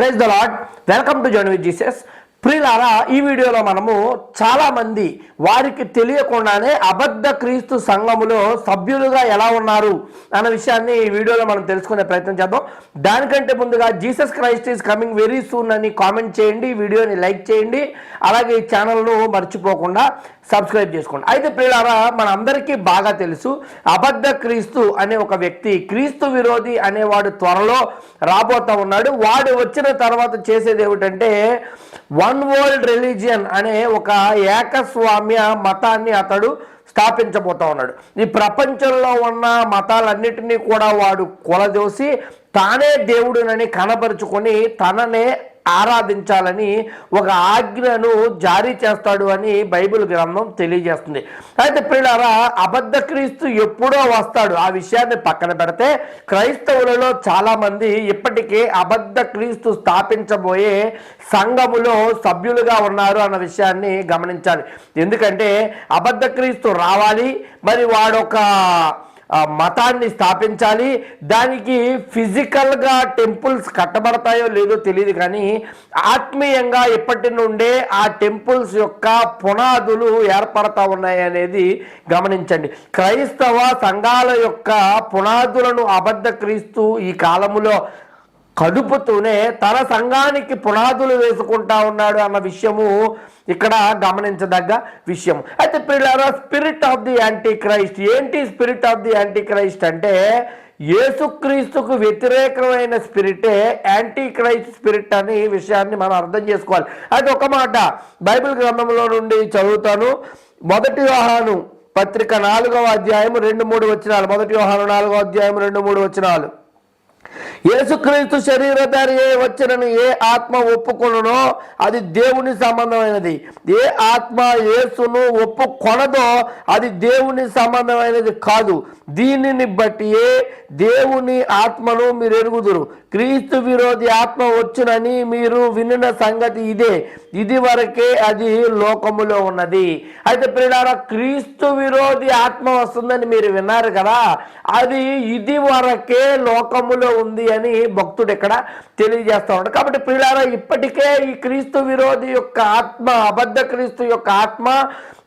Praise the Lord welcome to journey with Jesus ప్రిలారా ఈ వీడియోలో మనము చాలామంది వారికి తెలియకుండానే అబద్ధ క్రీస్తు సంఘములో సభ్యులుగా ఎలా ఉన్నారు అన్న విషయాన్ని ఈ వీడియోలో మనం తెలుసుకునే ప్రయత్నం చేద్దాం. దానికంటే ముందుగా Jesus Christ is coming very soon అని కామెంట్ చేయండి వీడియోని లైక్ చేయండి. అలాగే ఈ ఛానల్ను మర్చిపోకుండా సబ్స్క్రైబ్ చేసుకోండి. అయితే ప్రియులారా మనందరికీ బాగా తెలుసు అబద్ధ క్రీస్తు అనే ఒక వ్యక్తి క్రీస్తు విరోధి అనేవాడు త్వరలో రాబోతా ఉన్నాడు. వాడు వచ్చిన తర్వాత చేసేది ఏమిటంటే వన్ వరల్డ్ రిలీజియన్ అనే ఒక ఏకస్వామ్య మతాన్ని అతడు స్థాపించబోతా ఉన్నాడు. ఈ ప్రపంచంలో ఉన్న మతాలన్నిటినీ కూడా వాడు కొలదోసి తానే దేవుడునని కనపరుచుకొని తననే ఆరాధించాలని ఒక ఆజ్ఞను జారీ చేస్తాడు అని బైబిల్ గ్రంథం తెలియజేస్తుంది. అయితే ప్రియులారా అబద్ధ క్రీస్తు ఎప్పుడో వస్తాడు. ఆ విషయాన్ని పక్కన పెడితే క్రైస్తవులలో చాలామంది ఇప్పటికీ ఇప్పటికే అబద్ధ క్రీస్తు స్థాపించబోయే సంఘములో సభ్యులుగా ఉన్నారు అన్న విషయాన్ని గమనించాలి. ఎందుకంటే అబద్ధ క్రీస్తు రావాలి మరి వాడొక మతాన్ని స్థాపించాలి. దానికి ఫిజికల్గా టెంపుల్స్ కట్టబడతాయో లేదో తెలియదు కానీ ఆత్మీయంగా ఇప్పటి నుండే ఆ టెంపుల్స్ యొక్క పునాదులు ఏర్పడతా ఉన్నాయి అనేది గమనించండి. క్రైస్తవ సంఘాల యొక్క పునాదులను అబద్ధ క్రీస్తు ఈ కాలములో కడుపుతూనే తన సంఘానికి పునాదులు వేసుకుంటా ఉన్నాడు అన్న విషయము ఇక్కడ గమనించదగ్గ విషయం అయితే పిల్లల spirit of the antichrist ఏంటి spirit of the antichrist అంటే యేసుక్రీస్తుకు వ్యతిరేకమైన స్పిరిటే యాంటీ క్రైస్ట్ స్పిరిట్ అని విషయాన్ని మనం అర్థం చేసుకోవాలి. అయితే ఒక మాట. బైబిల్ గ్రంథంలో నుండి చదువుతాను. మొదటి వాహనం పత్రిక నాలుగవ అధ్యాయం రెండు మూడు వచ్చినాలు మొదటి వ్యవహారం నాలుగవ అధ్యాయం రెండు మూడు వచ్చినాలు యేసుక్రీస్తు శరీరధారి ఏ వచ్చినను ఏ ఆత్మ ఒప్పుకొనునో అది దేవుని సంబంధమైనది. ఏ ఆత్మ యేసును ఒప్పుకొనదో అది దేవుని సంబంధమైనది కాదు. దీనిని బట్టి ఏ దేవుని ఆత్మను మీరు ఎరుగుదురు క్రీస్తు విరోధి ఆత్మ వచ్చునని మీరు వినిన సంగతి ఇదే. ఇది వరకే అది లోకములో ఉన్నది. అయితే ప్రియులారా క్రీస్తు విరోధి ఆత్మ వస్తుందని మీరు విన్నారు కదా? అది ఇది వరకే లోకములో ఉంది అని భక్తుడు ఇక్కడ తెలియజేస్తూ ఉన్నాడు. కాబట్టి ప్రియులారా ఇప్పటికే ఈ క్రీస్తు విరోధి యొక్క ఆత్మ అబద్ధ క్రీస్తు యొక్క ఆత్మ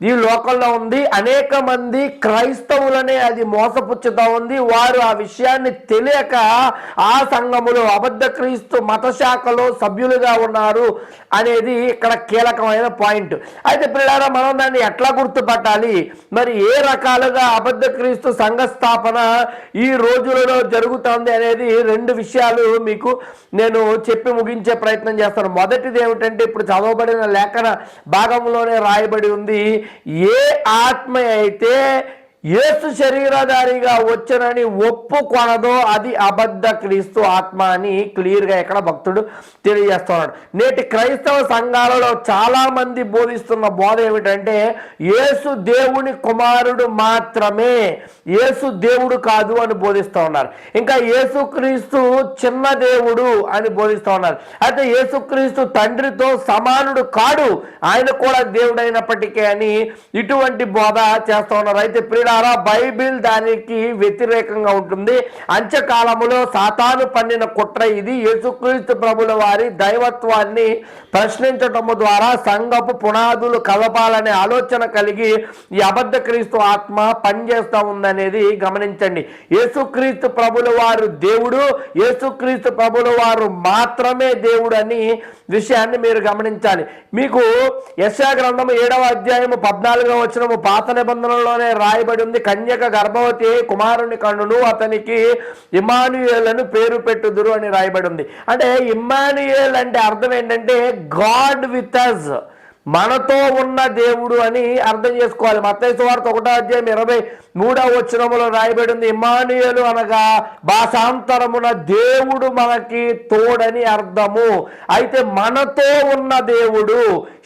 ఈ లోకంలో ఉంది. అనేక మంది క్రైస్తవులనే అది మోసపుచ్చుతూ ఉంది. వారు ఆ విషయాన్ని తెలియక ఆ సంఘములో అబద్ధ క్రీస్తు మతశాఖలో సభ్యులుగా ఉన్నారు అనేది ఇక్కడ కీలకమైన పాయింట్. అయితే పిల్లారా మనం దాన్ని ఎట్లా గుర్తుపట్టాలి? మరి ఏ రకాలుగా అబద్ధ క్రీస్తు సంఘ స్థాపన ఈ రోజులలో జరుగుతుంది అనేది రెండు విషయాలు మీకు నేను చెప్పి ముగించే ప్రయత్నం చేస్తాను. మొదటిది ఏమిటంటే ఇప్పుడు చదవబడిన లేఖన భాగంలోనే రాయబడి ఉంది. ఏ ఆత్మ అయితే యేసు శరీరధారిగా వచ్చనని ఒప్పుకొనదో అది అబద్ధ క్రీస్తు ఆత్మ అని క్లియర్గా ఇక్కడ భక్తుడు తెలియజేస్తున్నాడు. నేటి క్రైస్తవ సంఘాలలో చాలా మంది బోధిస్తున్న బోధ ఏమిటంటే యేసు దేవుని కుమారుడు మాత్రమే యేసు దేవుడు కాదు అని బోధిస్తూ ఉన్నారు. ఇంకా యేసుక్రీస్తు చిన్న దేవుడు అని బోధిస్తూ ఉన్నారు. అయితే యేసుక్రీస్తు తండ్రితో సమానుడు కాడు ఆయన కూడా దేవుడైనప్పటికీ అని ఇటువంటి బోధ చేస్తూ ఉన్నారు. అయితే ప్రియులారా బైబిల్ దానికి వ్యతిరేకంగా ఉంటుంది. అంత్యకాలములో సాతాను పన్నిన కుట్ర ఇది. యేసుక్రీస్తు ప్రభుల వారి దైవత్వాన్ని ప్రశ్నించటము ద్వారా సంఘపు పునాదులు కలపాలనే ఆలోచన కలిగి ఈ అబద్ధ క్రీస్తు ఆత్మ పనిచేస్తూ ఉందనేది గమనించండి. యేసుక్రీస్తు ప్రభుల వారు దేవుడు యేసుక్రీస్తు ప్రభుల వారు మాత్రమే దేవుడు అని విషయాన్ని మీరు గమనించాలి. మీకు యశా గ్రంథము ఏడవ అధ్యాయము పద్నాలుగవ వచనము పాత నిబంధనలోనే రాయబడి ఉంటుంది కన్యక గర్భవతి కుమారుని కన్నును అతనికి ఇమానుయేలను పేరు పెట్టుదురు అని రాయబడి ఉంది. అంటే ఇమానుయేల్ అంటే అర్థం ఏంటంటే గాడ్ విత్ అస్ మనతో ఉన్న దేవుడు అని అర్థం చేసుకోవాలి. మత్తైసు వార్త ఒకటో అధ్యాయం ఇరవై మూడవ వచ్చినములో రాయబడి ఉంది అనగా భాషాంతరమున దేవుడు మనకి తోడని అర్థము. అయితే మనతో ఉన్న దేవుడు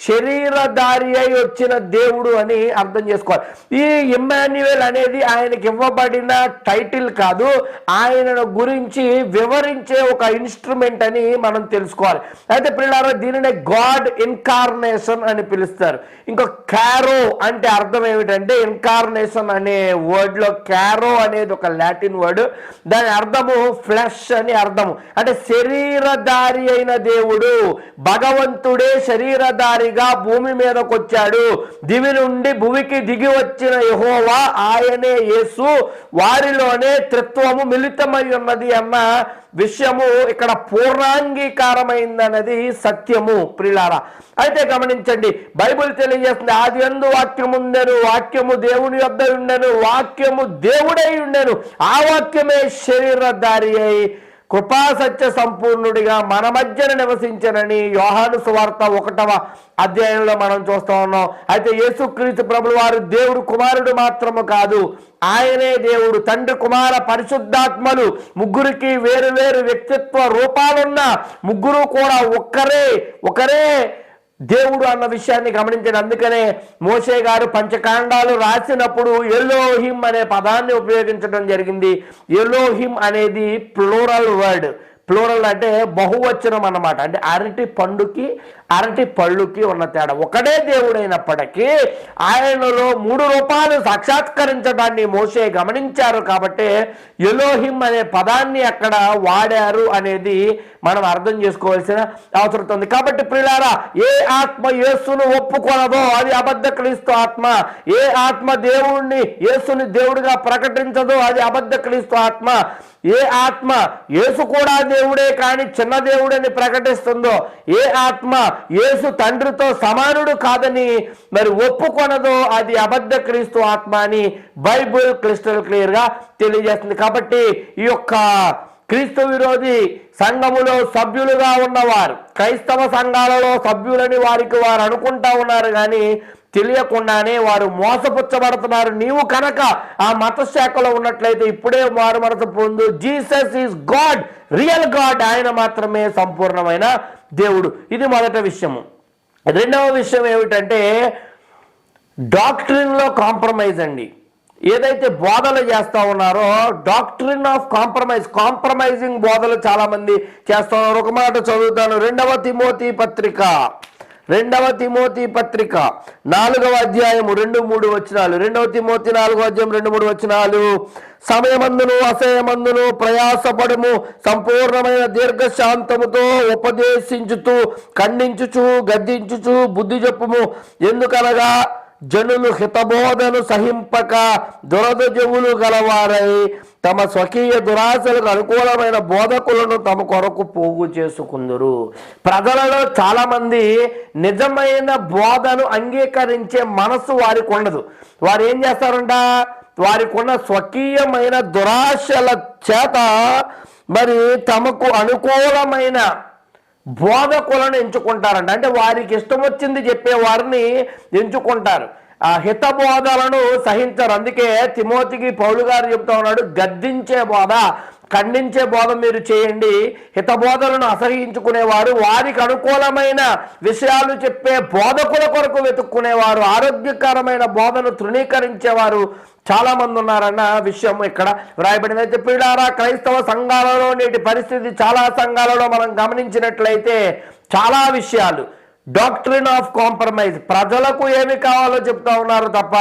శరీరధారి అయి వచ్చిన దేవుడు అని అర్థం చేసుకోవాలి. ఈ ఇమాన్యుయల్ అనేది ఆయనకి ఇవ్వబడిన టైటిల్ కాదు ఆయనను గురించి వివరించే ఒక ఇన్స్ట్రుమెంట్ అని మనం తెలుసుకోవాలి. అయితే పిల్లల దీనినే గాడ్ ఇన్కార్నేషన్ అని పిలుస్తారు. ఇంకో క్యారో అంటే అర్థం ఏమిటంటే ఇన్కార్నేషన్ అనే వర్డ్లో క్యారో అనేది ఒక లాటిన్ వర్డ్. దాని అర్థము ఫ్లెష్ అని అర్థము. అంటే శరీరధారి అయిన దేవుడు భగవంతుడే శరీరధారిగా భూమి మీదకు వచ్చాడు దివి నుండి భూమికి దిగి వచ్చిన యహోవా ఆయనే యేసు. వారిలోనే త్రిత్వము మిళితమై ఉన్నది అన్న విషయము ఇక్కడ పూర్ణాంగీకారమైందన్నది సత్యము ప్రిలారా అయితే గమనించండి బైబిల్ తెలియజేస్తుంది ఆది ఎందు వాక్యం ఉండెను వాక్యము దేవుని యొద్ద ఉండెను వాక్యము దేవుడై ఉండెను ఆ వాక్యమే శరీరధారి అయి కృపాసత్య సంపూర్ణుడిగా మన మధ్యన నివసించనని యోహాను సువార్త ఒకటవ అధ్యాయంలో మనం చూస్తూ ఉన్నాం. అయితే యేసుక్రీస్తు ప్రభులు వారు దేవుడు కుమారుడు మాత్రము కాదు ఆయనే దేవుడు తండ్రి కుమార పరిశుద్ధాత్మలు ముగ్గురికి వేరు వేరు వ్యక్తిత్వ రూపాలున్న ముగ్గురు కూడా ఒక్కరే ఒకరే దేవుడు అన్న విషయాన్ని గమనించాడు అందుకనే మోసే గారు పంచకాండాలు రాసినప్పుడు ఎల్లోహిమ్ అనే పదాన్ని ఉపయోగించడం జరిగింది. ఎల్లోహిమ్ అనేది ప్లూరల్ వర్డ్. ప్లూరల్ అంటే బహువచనం అన్నమాట. అంటే అరటి పండుకి అరటి పళ్ళుకి ఉన్న తేడా. ఒకడే దేవుడైనప్పటికీ ఆయనలో మూడు రూపాయలు సాక్షాత్కరించడాన్ని మోసే గమనించారు కాబట్టి ఎలోహిం అనే పదాన్ని అక్కడ వాడారు అనేది మనం అర్థం చేసుకోవాల్సిన అవసరం ఉంది. కాబట్టి ప్రిలారా ఏ ఆత్మ యేసును ఒప్పుకొనదో అది అబద్ధ క్రీస్తు ఆత్మ. ఏ ఆత్మ దేవుణ్ణి యేసుని దేవుడిగా ప్రకటించదో అది అబద్ధ క్రీస్తు ఆత్మ. ఏ ఆత్మ యేసు కూడా దేవుడే కానీ చిన్న దేవుడని ప్రకటిస్తుందో ఏ ఆత్మ యేసు తండ్రితో సమానుడు కాదని మరి ఒప్పుకొనదో అది అబద్ధ క్రీస్తు ఆత్మ అని బైబుల్ క్రిస్టల్ క్లియర్గా తెలియజేస్తుంది. కాబట్టి ఈ యొక్క క్రీస్తు విరోధి సంఘములో సభ్యులుగా ఉన్నవారు క్రైస్తవ సంఘాలలో సభ్యులని వారికి వారు అనుకుంటా ఉన్నారు కానీ తెలియకుండానే వారు మోసపుచ్చబడుతున్నారు. నీవు కనుక ఆ మత శాఖలో ఉన్నట్లయితే ఇప్పుడే మారు మనసు పొందు. Jesus is God. Real God. ఆయన మాత్రమే సంపూర్ణమైన దేవుడు. ఇది మొదటి విషయము. రెండవ విషయం ఏమిటంటే డాక్టరీన్లో కాంప్రమైజ్ అండి. ఏదైతే బోధలు చేస్తా ఉన్నారో డాక్టరీన్ ఆఫ్ కాంప్రమైజ్. కాంప్రమైజింగ్ బోధలు చాలామంది చేస్తూ ఉన్నారు. ఒక మాట చదువుతాను. రెండవ తిమోతి పత్రిక. రెండవ తిమోతి పత్రిక నాలుగవ అధ్యాయము రెండు మూడు వచనాలు. రెండవ తిమోతి నాలుగవ అధ్యాయం రెండు మూడు వచనాలు. సమయమందును అసయమందును ప్రయాసపడము సంపూర్ణమైన దీర్ఘశాంతముతో ఉపదేశించుతూ ఖండించుచు గద్దించుచు బుద్ధి చెప్పుము. ఎందుకనగా జనులు హితబోధను సహింపక దురద గలవారై తమ స్వకీయ దురాశలకు అనుకూలమైన బోధకులను తమ కొరకు పోగు చేసుకుందరు. ప్రజలలో చాలామంది నిజమైన బోధను అంగీకరించే మనసు వారికి ఉండదు. వారు ఏం చేస్తారంట? వారికి ఉన్న స్వకీయమైన దురాశల చేత మరి తమకు అనుకూలమైన బోధకులను ఎంచుకుంటారంట. అంటే వారికి ఇష్టం వచ్చింది చెప్పే వారిని ఎంచుకుంటారు. ఆ హితబోధలను సహించరు. అందుకే తిమోతికి పౌలు గారు చెప్తా ఉన్నాడు గద్దించే బోధ ఖండించే బోధ మీరు చేయండి. హితబోధలను అసహించుకునేవారు వారికి అనుకూలమైన విషయాలు చెప్పే బోధకుల కొరకు వెతుక్కునేవారు ఆరోగ్యకరమైన బోధను తృణీకరించేవారు చాలామంది ఉన్నారన్న విషయం ఇక్కడ వ్రాయబడింది. అయితే పీడారా క్రైస్తవ సంఘాలలో నేటి పరిస్థితి చాలా సంఘాలలో మనం గమనించినట్లయితే చాలా విషయాలు డాక్టరీన్ ఆఫ్ కాంప్రమైజ్ ప్రజలకు ఏమి కావాలో చెప్తా ఉన్నారు తప్ప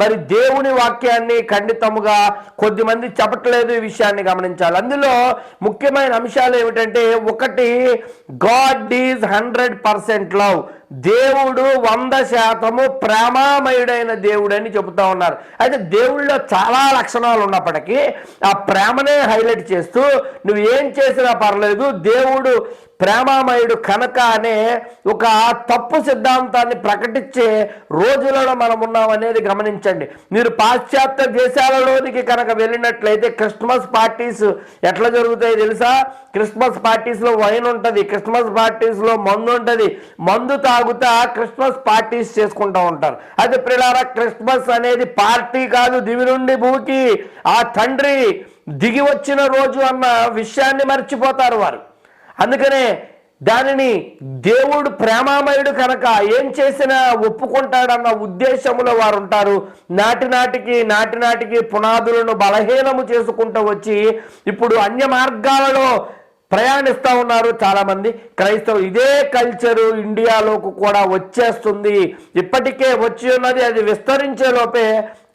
మరి దేవుని వాక్యాన్ని ఖండితముగా కొద్దిమంది చెప్పట్లేదు ఈ విషయాన్ని గమనించాలి. అందులో ముఖ్యమైన అంశాలు ఏమిటంటే ఒకటి God is hundred percent love దేవుడు వంద శాతము ప్రేమామయుడైన దేవుడు అని చెబుతా ఉన్నారు. అయితే దేవుళ్ళలో చాలా లక్షణాలు ఉన్నప్పటికీ ఆ ప్రేమనే హైలైట్ చేస్తూ నువ్వు ఏం చేసినా పర్లేదు దేవుడు ప్రేమామయుడు కనుక అనే ఒక తప్పు సిద్ధాంతాన్ని ప్రకటించే రోజులలో మనం ఉన్నాం అనేది గమనించండి. మీరు పాశ్చాత్య దేశాలలోనికి కనుక వెళ్ళినట్లయితే క్రిస్మస్ పార్టీస్ ఎట్లా జరుగుతాయి తెలుసా? క్రిస్మస్ పార్టీస్లో వైన్ ఉంటుంది క్రిస్మస్ పార్టీస్లో మందు ఉంటుంది. మందు తాగుతా క్రిస్మస్ పార్టీస్ చేసుకుంటూ ఉంటారు. అది ప్రిలారా క్రిస్మస్ అనేది పార్టీ కాదు దివి నుండి భూకి. ఆ తండ్రి దిగి వచ్చిన రోజు అన్న విషయాన్ని మర్చిపోతారు వారు. అందుకనే దానిని దేవుడు ప్రేమామయుడు కనుక ఏం చేసినా ఒప్పుకుంటాడన్న ఉద్దేశములో వారు ఉంటారు నాటి నాటికి నాటి నాటికి పునాదులను బలహీనము చేసుకుంటూ వచ్చి ఇప్పుడు అన్య మార్గాలలో ప్రయాణిస్తూ ఉన్నారు చాలామంది. క్రైస్తవులు ఇదే కల్చరు ఇండియాలోకి కూడా వచ్చేస్తుంది. ఇప్పటికే వచ్చి ఉన్నది అది విస్తరించే లోపే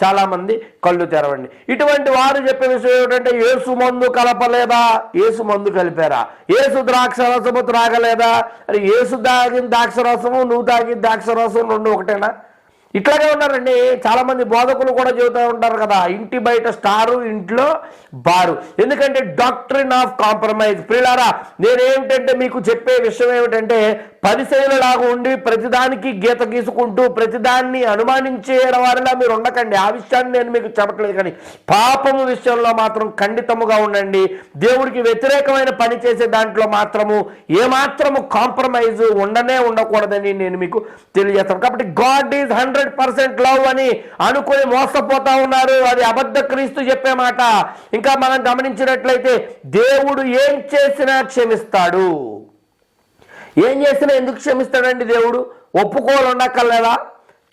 చాలామంది కళ్ళు తెరవండి. ఇటువంటి వారు చెప్పే విషయం ఏమిటంటే ఏసు మందు కలపలేదా? ఏసు మందు కలిపారా? ఏసు ద్రాక్షరసము త్రాగలేదా? అది ఏసు తాగిన ద్రాక్షరసము నువ్వు తాగిన ద్రాక్షరసం రెండు ఒకటేనా? ఇట్లాగే ఉన్నారండి. చాలామంది బోధకులు కూడా చెబుతూ ఉంటారు కదా ఇంటి బయట స్టారు ఇంట్లో బారు. ఎందుకంటే డాక్టరీన్ ఆఫ్ కాంప్రమైజ్. ప్రియులారా నేనేమిటంటే మీకు చెప్పే విషయం ఏమిటంటే పరిశైలలాగా ఉండి ప్రతిదానికి గీత గీసుకుంటూ ప్రతిదాన్ని అనుమానించేయడం వారిలా మీరు ఉండకండి. ఆ విషయాన్ని నేను మీకు చెప్పట్లేదు కానీ పాపము విషయంలో మాత్రం ఖండితముగా ఉండండి. దేవుడికి వ్యతిరేకమైన పని చేసే దాంట్లో మాత్రము ఏమాత్రము కాంప్రమైజ్ ఉండనే ఉండకూడదని నేను మీకు తెలియజేస్తాను. కాబట్టి God is hundred percent love అని అనుకుని మోసపోతా ఉన్నారు. అది అబద్ధ క్రీస్తు చెప్పే మాట. ఇంకా మనం గమనించినట్లయితే దేవుడు ఏం చేసినా క్షమిస్తాడు. ఏం చేసినా ఎందుకు క్షమిస్తాడండి దేవుడు? ఒప్పుకోలు ఉండక్కర్లేదా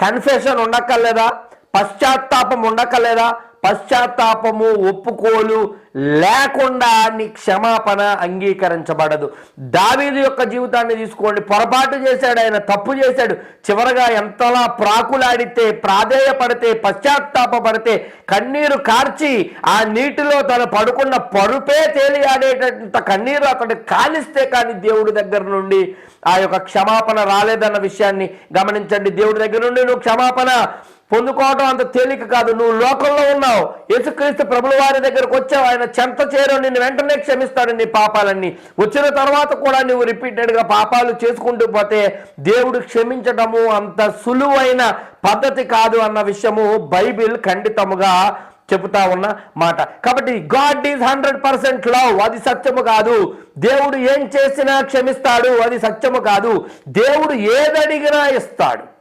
కన్ఫెషన్ ఉండక్కర్లేదా? పశ్చాత్తాపం ఉండక్కర్లేదా? పశ్చాత్తాపము ఒప్పుకోలు లేకుండా నీ క్షమాపణ అంగీకరించబడదు. దావీదు యొక్క జీవితాన్ని తీసుకోండి. పొరపాటు చేశాడు ఆయన తప్పు చేశాడు. చివరగా ఎంతలా ప్రాకులాడితే ప్రాధేయపడితే పశ్చాత్తాపపడితే కన్నీరు కార్చి ఆ నీటిలో తను పడుకున్న పరుపే తేలియాడేటంత కన్నీరు అతడు కాలిస్తే కానీ దేవుడి దగ్గర నుండి ఆ యొక్క క్షమాపణ రాలేదన్న విషయాన్ని గమనించండి. దేవుడి దగ్గర నుండి నువ్వు క్షమాపణ పొందుకోవడం అంత తేలిక కాదు. నువ్వు లోకంలో ఉన్నావు. యేసుక్రీస్తు ప్రభుల వారి దగ్గరకు వచ్చావు. ఆయన చెంత చేరు నిన్ను వెంటనే క్షమిస్తాడు నీ పాపాలన్నీ. వచ్చిన తర్వాత కూడా నువ్వు రిపీటెడ్గా పాపాలు చేసుకుంటూ పోతే దేవుడు క్షమించడము అంత సులువైన పద్ధతి కాదు అన్న విషయము బైబిల్ ఖండితముగా చెబుతా ఉన్న మాట. కాబట్టి God is hundred percent love. అది సత్యము కాదు. దేవుడు ఏం చేసినా క్షమిస్తాడు. అది సత్యము కాదు. దేవుడు ఏదడిగినా ఇస్తాడు.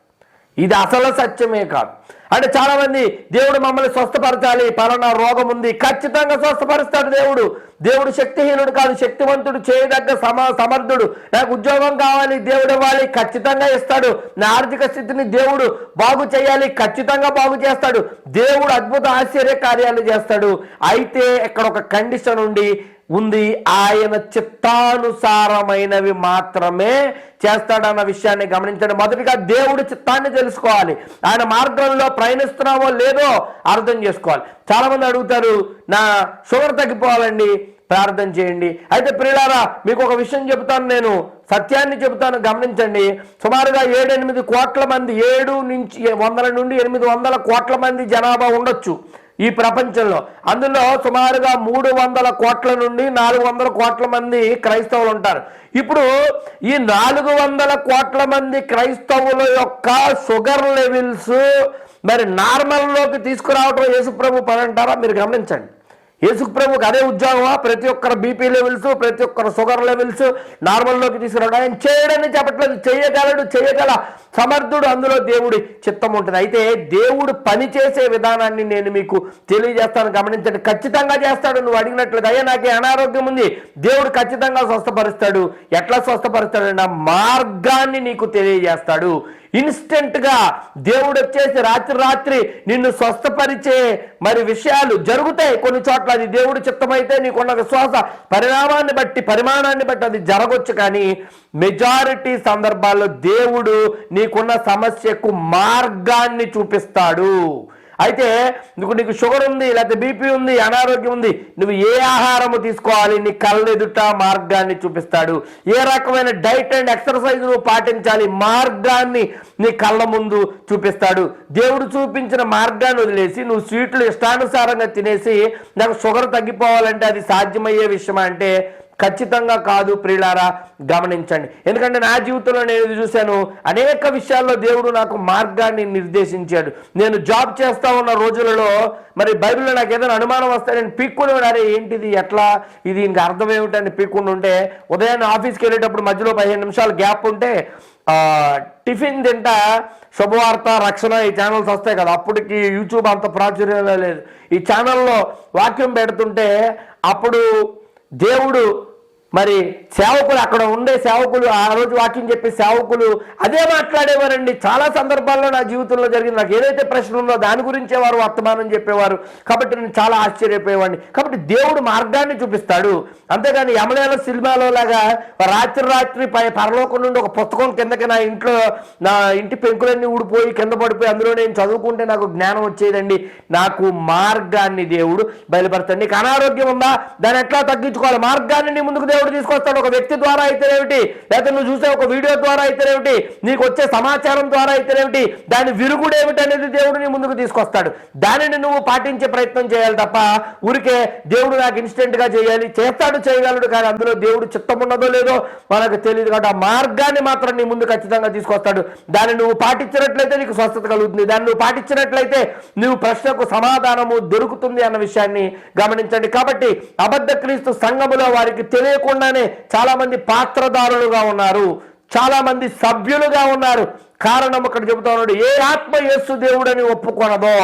ఇది అసలు సత్యమే కాదు. అంటే చాలా మంది దేవుడు మమ్మల్ని స్వస్థపరచాలి పలానా రోగం ఉంది ఖచ్చితంగా స్వస్థపరుస్తాడు దేవుడు. దేవుడు శక్తిహీనుడు కాదు శక్తివంతుడు చేయదగ్గ సమ సమర్థుడు. నాకు ఉద్యోగం కావాలి దేవుడు ఇవ్వాలి ఖచ్చితంగా ఇస్తాడు. నా ఆర్థిక స్థితిని దేవుడు బాగు చేయాలి ఖచ్చితంగా బాగు చేస్తాడు. దేవుడు అద్భుత ఆశ్చర్య కార్యాలు చేస్తాడు. అయితే ఇక్కడ ఒక కండిషన్ ఉండి ఉంది. ఆయన చిత్తానుసారమైనవి మాత్రమే చేస్తాడన్న విషయాన్ని గమనించండి. మొదటిగా దేవుడి చిత్తాన్ని తెలుసుకోవాలి. ఆయన మార్గంలో ప్రయాణిస్తున్నామో లేదో అర్థం చేసుకోవాలి. చాలా మంది అడుగుతారు నా షుగర్ తగ్గిపోవాలండి ప్రార్థన చేయండి. అయితే ప్రియులారా మీకు ఒక విషయం చెబుతాను నేను. సత్యాన్ని చెబుతాను గమనించండి. సుమారుగా ఏడెనిమిది కోట్ల మంది ఏడు నుంచి వందల నుండి ఎనిమిది వందల కోట్ల మంది జనాభా ఉండొచ్చు. ఈ ప్రపంచంలో. అందులో సుమారుగా మూడు వందల కోట్ల నుండి నాలుగు వందల కోట్ల మంది క్రైస్తవులు ఉంటారు. ఇప్పుడు ఈ నాలుగు వందల కోట్ల మంది క్రైస్తవుల యొక్క షుగర్ లెవెల్స్ మరి నార్మల్లోకి తీసుకురావటం యేసుప్రభు పని అంటారా? మీరు గమనించండి. యేసుప్రభుకి అదే ఉద్యోగమా? ప్రతి ఒక్కరు బీపీ లెవెల్స్ ప్రతి ఒక్కరు షుగర్ లెవెల్స్ నార్మల్లోకి తీసుకురావడం. ఆయన చేయడని చెప్పట్లేదు. చేయగలడు చేయగల సమర్థుడు. అందులో దేవుడి చిత్తం ఉంటుంది. అయితే దేవుడు పని చేసే విధానాన్ని నేను మీకు తెలియజేస్తాను. గమనించండి. ఖచ్చితంగా చేస్తాడు. నువ్వు అడిగినట్లుగా అయ్యా నాకు అనారోగ్యం ఉంది. దేవుడు ఖచ్చితంగా స్వస్థపరుస్తాడు. ఎట్లా స్వస్థపరుస్తాడు నా మార్గాన్ని నీకు తెలియజేస్తాడు. ఇన్స్టెంట్గా దేవుడు వచ్చేసి రాత్రి రాత్రి నిన్ను స్వస్థపరిచే మరి విషయాలు జరుగుతాయి కొన్ని చోట్ల. అది దేవుడు చిత్తమైతే నీకున్న విశ్వాస పరిణామాన్ని బట్టి పరిమాణాన్ని బట్టి అది జరగొచ్చు కానీ మెజారిటీ సందర్భాల్లో దేవుడు నీకున్న సమస్యకు మార్గాన్ని చూపిస్తాడు. అయితే నువ్వు నీకు షుగర్ ఉంది లేకపోతే బీపీ ఉంది అనారోగ్యం ఉంది నువ్వు ఏ ఆహారము తీసుకోవాలి? నీ కళ్ళెదుట మార్గాన్ని చూపిస్తాడు. ఏ రకమైన డైట్ అండ్ ఎక్సర్సైజ్ నువ్వు పాటించాలి? మార్గాన్ని నీ కళ్ళ ముందు చూపిస్తాడు. దేవుడు చూపించిన మార్గాన్ని వదిలేసి నువ్వు స్వీట్లు ఇష్టానుసారంగా తినేసి నాకు షుగర్ తగ్గిపోవాలంటే అది సాధ్యమయ్యే విషయం అంటే ఖచ్చితంగా కాదు ప్రియులారా గమనించండి. ఎందుకంటే నా జీవితంలో నేను ఇది చూశాను అనేక విషయాల్లో దేవుడు నాకు మార్గాన్ని నిర్దేశించాడు. నేను జాబ్ చేస్తా ఉన్న రోజులలో మరి బైబిల్లో నాకు ఏదైనా అనుమానం వస్తే నేను పీక్కుని అరే ఏంటిది ఎట్లా? ఇది ఇంకా అర్థం ఏమిటని పీక్కుని ఉంటే ఉదయాన్నే ఆఫీస్కి వెళ్ళేటప్పుడు మధ్యలో పదిహేను నిమిషాలు గ్యాప్ ఉంటే టిఫిన్ తింటా శుభవార్త రక్షణ ఈ ఛానల్స్ వస్తాయి కదా. అప్పటికి యూట్యూబ్ అంత ప్రాచుర్యం లేదు. ఈ ఛానల్లో వాక్యం పెడుతుంటే అప్పుడు దేవుడు మరి సేవకులు అక్కడ ఉండే సేవకులు ఆ రోజు వాక్యం చెప్పే సేవకులు అదే మాట్లాడేవారండి. చాలా సందర్భాల్లో నా జీవితంలో జరిగింది. నాకు ఏదైతే ప్రశ్న ఉందో దాని గురించే వారు వర్తమానం చెప్పేవారు. కాబట్టి నేను చాలా ఆశ్చర్యపోయేవాడిని. కాబట్టి దేవుడు మార్గాన్ని చూపిస్తాడు. అంతేగాని యమలేల సినిమాలో లాగా రాత్రి రాత్రి పై పరలోకం నుండి ఒక పుస్తకం కిందకి నా ఇంట్లో నా ఇంటి పెంకులన్నీ ఊడిపోయి కింద పడిపోయి అందులో నేను చదువుకుంటే నాకు జ్ఞానం వచ్చేదండి. నాకు మార్గాన్ని దేవుడు బయలుపడతాడు నీకు అనారోగ్యం ఉందా? దాన్ని ఎట్లా తగ్గించుకోవాలి? మార్గాన్ని నీ ముందుకు దేవుడు తీసుకొస్తాడు. ఒక వ్యక్తి ద్వారా అయితేనేమిటి? లేకపోతే నువ్వు చూసే ఒక వీడియో ద్వారా అయితేనేమిటి? నీకు వచ్చే సమాచారం ద్వారా అయితేనేమిటి? దాని విరుగుడు ఏమిటి అనేది దేవుడు నీ ముందుకు తీసుకొస్తాడు. దానిని నువ్వు పాటించే ప్రయత్నం చేయాలి తప్ప ఊరికే దేవుడు నాకు ఇన్స్టెంట్గా చేయాలి చేస్తాడు చేయగలడు కానీ అందులో దేవుడు చిత్తం ఉన్నదో లేదో మనకు తెలియదు కాబట్టి ఆ మార్గాన్ని మాత్రం నీ ముందు ఖచ్చితంగా తీసుకొస్తాడు. దాన్ని నువ్వు పాటించినట్లయితే నీకు స్వస్థత కలుగుతుంది. దాన్ని నువ్వు పాటించినట్లయితే నువ్వు ప్రశ్నకు సమాధానము దొరుకుతుంది అన్న విషయాన్ని గమనించండి. కాబట్టి అబద్ధ క్రీస్తు సంఘములో వారికి తెలియకుండా తెలియకుండానే చాలా మంది పాత్రదారులుగా ఉన్నారు చాలా మంది సభ్యులుగా ఉన్నారు. కారణం ఇక్కడ చెబుతా ఉన్నాడు ఏ ఆత్మ యేసు దేవుడని ఒప్పుకొనదో?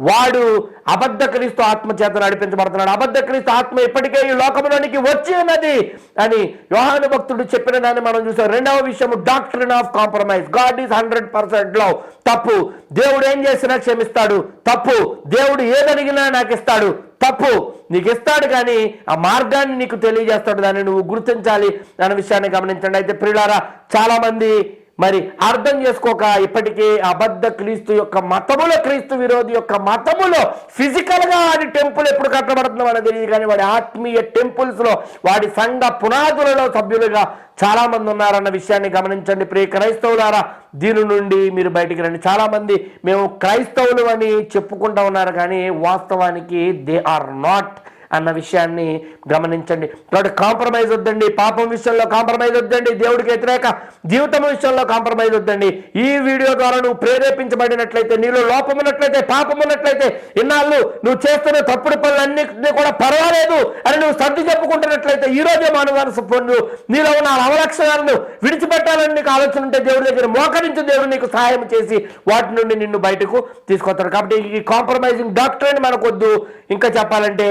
వాడు అబద్ధ క్రీస్తు ఆత్మ చేత నడిపించబడుతున్నాడు. అబద్ధ క్రీస్తు ఆత్మ ఇప్పటికే ఈ లోకంలోనికి వచ్చి ఉన్నది అని యోహాను భక్తుడు చెప్పిన దాన్ని మనం చూసాం. రెండవ విషయం doctrine of compromise God is hundred percent love తప్పు. దేవుడు ఏం చేసినా క్షమిస్తాడు. తప్పు. దేవుడు ఏదడిగినా నాకు ఇస్తాడు. తప్పు. నీకు ఇస్తాడు కానీ ఆ మార్గాన్ని నీకు తెలియజేస్తాడు. దాన్ని నువ్వు గుర్తించాలి అనే విషయాన్ని గమనించండి. అయితే ప్రియులారా చాలా మంది మరి అర్థం చేసుకోక ఇప్పటికీ అబద్ధ క్రీస్తు యొక్క మతములో క్రీస్తు విరోధి యొక్క మతములో ఫిజికల్గా వాడి టెంపుల్ ఎప్పుడు కట్టబడుతుందో మనకు తెలియదు కానీ వాడి ఆత్మీయ టెంపుల్స్లో వాడి సంఘ పునాదులలో సభ్యులుగా చాలా మంది ఉన్నారన్న విషయాన్ని గమనించండి. ప్రియ క్రైస్తవులారా దీని నుండి మీరు బయటికి రండి. చాలా మంది మేము క్రైస్తవులు అని చెప్పుకుంటా ఉన్నారు కానీ వాస్తవానికి దే ఆర్ నాట్ అన్న విషయాన్ని గమనించండి. కాబట్టి కాంప్రమైజ్ వద్దండి. పాపం విషయంలో కాంప్రమైజ్ వద్దండి. దేవుడికి వ్యతిరేక జీవితం విషయంలో కాంప్రమైజ్ వద్దండి. ఈ వీడియో ద్వారా నువ్వు ప్రేరేపించబడినట్లయితే నీలో లోపం ఉన్నట్లయితే పాపం ఉన్నట్లయితే ఇన్నాళ్ళు నువ్వు చేస్తున్న తప్పుడు పనులన్నింటినీ కూడా పర్వాలేదు అని నువ్వు సర్ది చెప్పుకుంటున్నట్లయితే ఈ రోజే మానవానసు పొందు నీలో ఉన్న అవలక్షణాలను విడిచిపెట్టాలని నీకు ఆలోచన ఉంటే దేవుడి దగ్గర మోకరించి దేవుడు నీకు సహాయం చేసి వాటి నుండి నిన్ను బయటకు తీసుకొస్తాడు. కాబట్టి ఈ కాంప్రమైజింగ్ డాక్టరేట్ మనకొద్దు. ఇంకా చెప్పాలంటే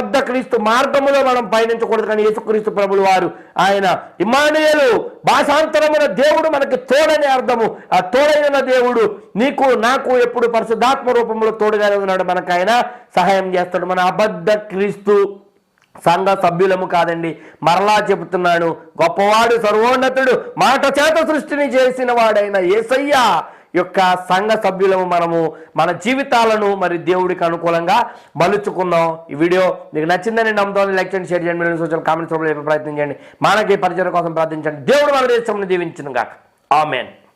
అబద్ధ క్రీస్తు మార్గములో మనం పయనించకూడదు కానీ యేసుక్రీస్తు ప్రభులు వారు ఆయన ఇమానియలు భాషాంతరమైన దేవుడు మనకి తోడని అర్థము. ఆ తోడైన దేవుడు నీకు నాకు ఎప్పుడు పరిశుద్ధాత్మ రూపంలో తోడుగానే ఉన్నాడు. మనకు ఆయన సహాయం చేస్తాడు. మన అబద్ధ క్రీస్తు సంఘ సభ్యులము కాదండి. మరలా చెబుతున్నాడు గొప్పవాడు సర్వోన్నతుడు మాట చేత సృష్టిని చేసిన వాడైన ఏసయ్యా యొక్క సంఘ సభ్యులము మనము మన జీవితాలను మరి దేవుడికి అనుకూలంగా మలుచుకుందాం. ఈ వీడియో మీకు నచ్చిందని నమ్ముతాను లైక్ చేయండి షేర్ చేయండి మీరు సోషల్ కామెంట్స్ ప్రయత్నం చేయండి. మనకి పరిచయం కోసం ప్రార్థించండి. దేవుడు మన దేశంలో దీవించను గాక ఆమెన్.